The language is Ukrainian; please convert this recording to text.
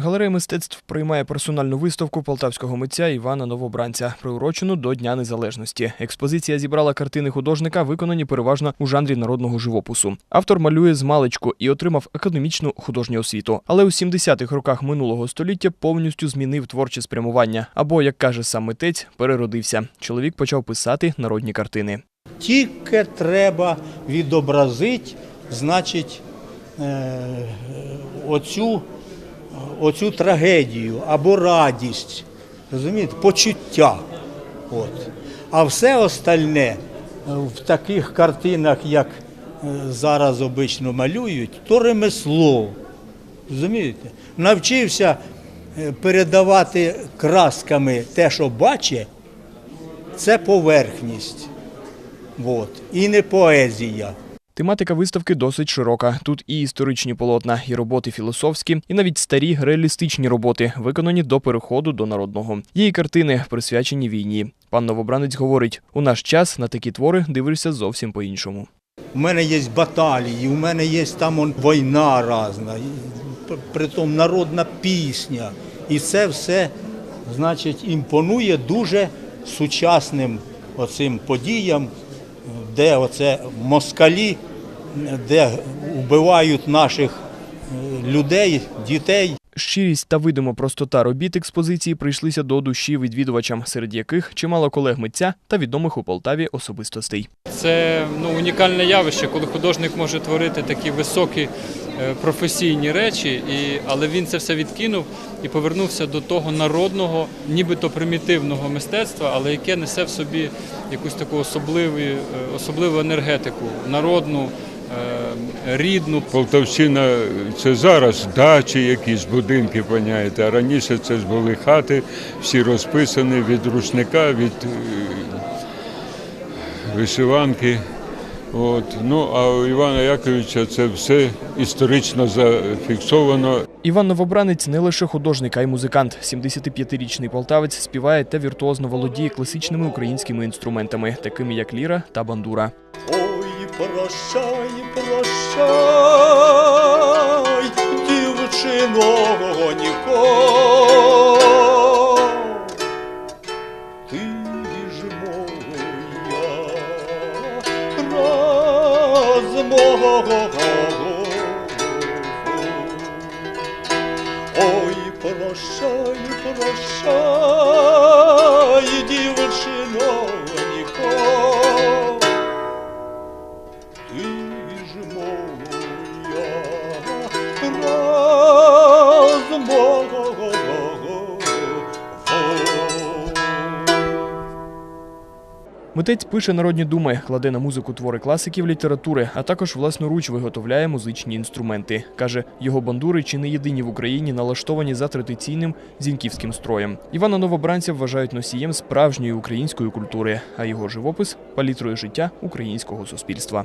Галерея мистецтв приймає персональну виставку полтавського митця Івана Новобранця, приурочену до Дня Незалежності. Експозиція зібрала картини художника, виконані переважно у жанрі народного живопису. Автор малює з маличку і отримав академічну художню освіту. Але у 70-х роках минулого століття повністю змінив творче спрямування. Або, як каже сам митець, переродився. Чоловік почав писати народні картини. Тільки треба відобразити, значить, е, оцю, оцю трагедію або радість, розумієте, почуття. От. А все остальне е, в таких картинах, як е, зараз обично малюють, то ремесло. Розумієте? Навчився е, передавати красками те, що бачить, це поверхність. Вот. І не поезія. Тематика виставки досить широка. Тут і історичні полотна, і роботи філософські, і навіть старі реалістичні роботи, виконані до переходу до народного. І картини, присвячені війні. Пан новобранець говорить: у наш час на такі твори дивишся зовсім по-іншому. У мене є баталії, у мене є там війна різна, притом народна пісня. І це все, значить, імпонує дуже сучасним оцим подіям, де оце москалі, де вбивають наших е, людей, дітей. Щирість та видима простота робіт експозиції прийшлися до душі відвідувачам, серед яких чимало колег митця та відомих у Полтаві особистостей. Це ну, унікальне явище, коли художник може творити такі високі е, професійні речі, і, але він це все відкинув і повернувся до того народного, нібито примітивного мистецтва, але яке несе в собі якусь таку особливу, е, особливу енергетику, народну, рідну. Полтавщина це зараз дачі, якісь будинки, поняєте, а раніше це ж були хати, всі розписані від рушника, від е, вишиванки. От. Ну, а у Івана Яковича це все історично зафіксовано. Іван Новобранець не лише художник, а й музикант. 75-річний полтавець співає та віртуозно володіє класичними українськими інструментами, такими як ліра та бандура. Прощай, прощай, дівчино Ніко. Ти ж моя, розмова. Ой, прощай, прощай, Митець пише народні думи, кладе на музику твори класиків літератури, а також власноруч виготовляє музичні інструменти. Каже, його бандури чи не єдині в Україні налаштовані за традиційним зіньківським строєм. Івана Новобранця вважають носієм справжньої української культури, а його живопис палітрою життя українського суспільства.